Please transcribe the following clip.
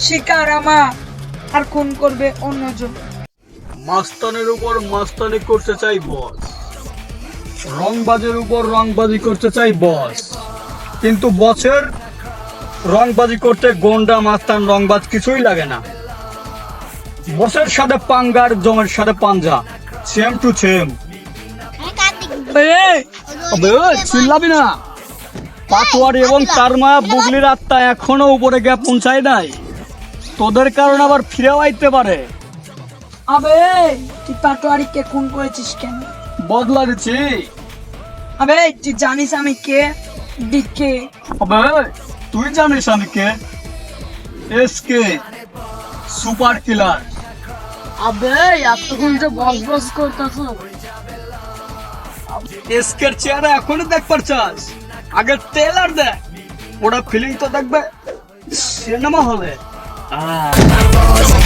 শিকার আমার। আর খুন করবে অন্যজন। মাস্তানের উপর মাস্তানি করতে চাই, বস। রংবাজের উপর রংবাজি করতে চাই, বস। কিন্তু বসের রংবাজি করতে গন্ডা মাস্তান রংবাজ কিছুই লাগে না। বসের সাথে পাঙ্গার, জমের সাথে পাঞ্জা। সেম টু সেম চিল্লাবি না। পাটোয়ারি এবং তার মা বুগলির আত্মা এখনও উপরে গিয়ে পৌঁছায় নাই। তোদের কারণে আবার ফিরেও আইতে পারে। আবে তুই পাটোয়ারিকে খুন করেছিস কেন? বদলা দিচ্ছি আবে তুই জানিস আমি কে? ডিকে আবে তুই জানিস আমি কে? S K super killer. আবে এতক্ষণ যে বস বস করতেছ। এস কে চেহারা এখনই দেখবার চাস আগে ট্রেলার দেখ। ওরা ফিলিং তো দেখবে সিনেমা হলে। Ah.